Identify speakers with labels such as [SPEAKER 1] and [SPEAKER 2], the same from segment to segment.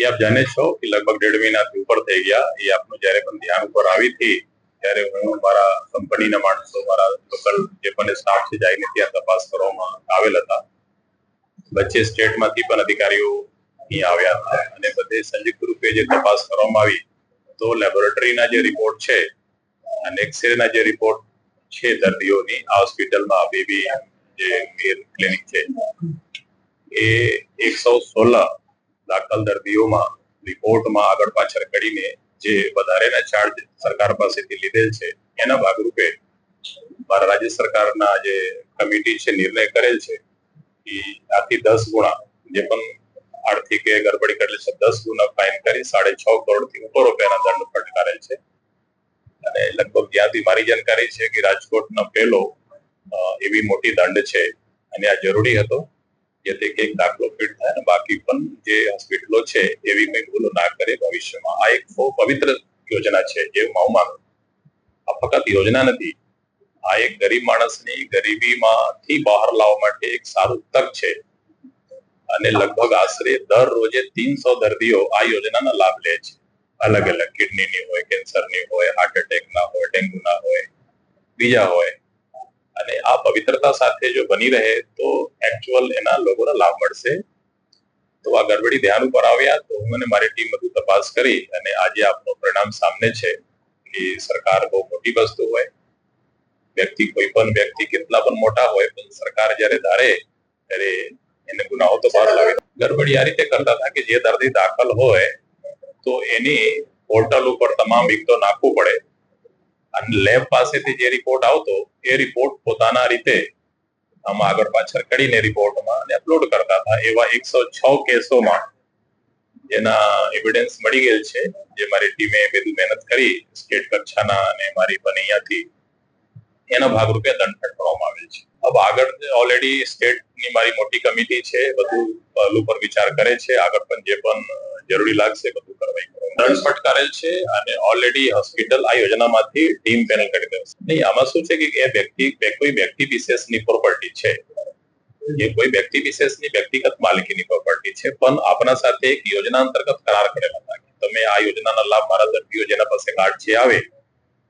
[SPEAKER 1] એ આપ જાણે છો કે લગભગ દેઢ મહિનાથી ઉપર થઈ ગયા. એ આપનું જ્યારે પણ ધ્યાન ઉપર આવી હતી, ત્યારે હું મારા કંપનીના માણસો, મારા લોકલ જે પણ સ્ટાફ છે જઈને ત્યાં તપાસ કરવામાં આવેલ હતા. વચ્ચે સ્ટેટમાંથી પણ અધિકારીઓ અહીં આવ્યા હતા અને બધે સંયુક્ત રૂપે જે તપાસ કરવામાં આવી, તો લેબોરેટરીના જે રિપોર્ટ છે અને એક્સરેના જે રિપોર્ટ છે દર્દીઓની, આ હોસ્પિટલમાં બેબી જે ક્લિનિક છે, એ એકસો સોળ દાખલ દર્દીઓમાં રિપોર્ટમાં આગળ પાછળ કરીને જે વધારેના ચાર્જ સરકાર પાસેથી લીધેલ છે, એના ભાગરૂપે મારા રાજ્ય સરકારના જે કમિટી છે, નિર્ણય કરેલ છે કે આથી દસ ગુણા, જે પણ આર્થિક ગરબડી કરેલ છે, દસ ગુણા ફાઇન કરી સાડે છ કરોડથી ઉપર રૂપિયાના દંડ ફટકારેલ છે. અને લગભગ જ્યાંથી મારી જાણકારી છે કે રાજકોટનો પહેલો એવી મોટી દંડ છે અને આ જરૂરી હતો. જેથી કે દાખલો ફિટ થાય અને બાકી પણ જે હોસ્પિટલો છે એવી કઈ ભૂલો ના કરે, ભવિષ્યમાં આ એક પવિત્ર યોજના છે જે હું માનું આ ફક્ત યોજના નથી, આ એક ગરીબ માણસની ગરીબીમાંથી બહાર લાવવા માટે એક સારું તક છે. અને લગભગ આશરે દર રોજે તીનસો દર્દીઓ આ યોજનાનો લાભ લે છે. અલગ અલગ કિડનીની હોય, કેન્સરની હોય હાર્ટ એટેકના હોય, ડેન્ગ્યુના હોય, બીજા હોય. આ પવિત્રતા સાથે જો બની રહે તો એકચ્યુઅલ એના લોકોને લાભ મળશે. તો આ ગડબડી ધ્યાન ઉપર આવ્યા તો હું અને મારી ટીમ બધું તપાસ કરી અને આજે આપનું પરિણામ સામને છે કે સરકાર બહુ મોટી વસ્તુ હોય. વ્યક્તિ કોઈ પણ વ્યક્તિ કેટલા પણ મોટા હોય પણ સરકાર જ્યારે ધારે ત્યારે એને ગુનાઓ તો બહાર લાવે ગડબડી આ રીતે કરતા હતા કે જે દર્દી દાખલ હોય તો એની પોર્ટલ ઉપર તમામ વિગતો નાખવું પડે. અને લેબ પાસેથી જે રિપોર્ટ આવતો, એ રિપોર્ટ પોતાના રીતે આમાં આગળ પાછળ કરીને રિપોર્ટમાં અને અપલોડ કરતા હતા. એવા એકસો છ કેસોમાં જેના એવિડન્સ મળી ગયેલ છે, જે મારી ટીમે બધું મહેનત કરી સ્ટેટ કક્ષાના અને મારી બનૈયાથી એના ભાગરૂપે દંડ ફટકારવામાં આવેલ છે. હવે આગળ ઓલરેડી સ્ટેટની મારી મોટી કમિટી છે, બધું પહેલું પર વિચાર કરે છે, આગળ પણ જે પણ જરૂરી લાગશે, બધું દંડ ફટકારેલ છે અને ઓલરેડી હોસ્પિટલ આ યોજનામાંથી ટીમ પેનલ કરી દેશે નહીં, આમાં શું છે કે એ વ્યક્તિ કોઈ વ્યક્તિ વિશેષની પ્રોપર્ટી છે. એ કોઈ વ્યક્તિ વિશેષની વ્યક્તિગત માલિકીની પ્રોપર્ટી છે, પણ આપણા સાથે એક યોજના અંતર્ગત કરાર કરેલા હતા. તમે આ યોજનાના લાભ મારા દર્દીઓ જેના પાસે કાર્ડ છે આવે,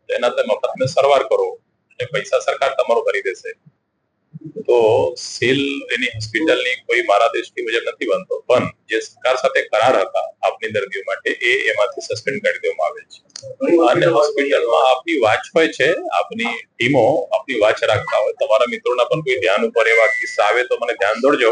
[SPEAKER 1] તો એના તમે સારવાર કરો અને પૈસા સરકાર તમારો ભરી દેશે. તો સેલ એની હોસ્પિટલની કોઈ મારા દ્રષ્ટિ મુજબ નથી બનતો. પણ જે સરકાર સાથે કરાર હતા આપની દર્દીઓ માટે, એ એમાંથી સસ્પેન્ડ કરી દેવામાં આવે છે. અને હોસ્પિટલમાં આપની વાચ હોય છે, આપની ટીમો આપની વાચ રાખતા હોય. તમારા મિત્રોના પણ કોઈ ધ્યાન ઉપર એવા કિસ્સા આવે તો મને ધ્યાન દોડજો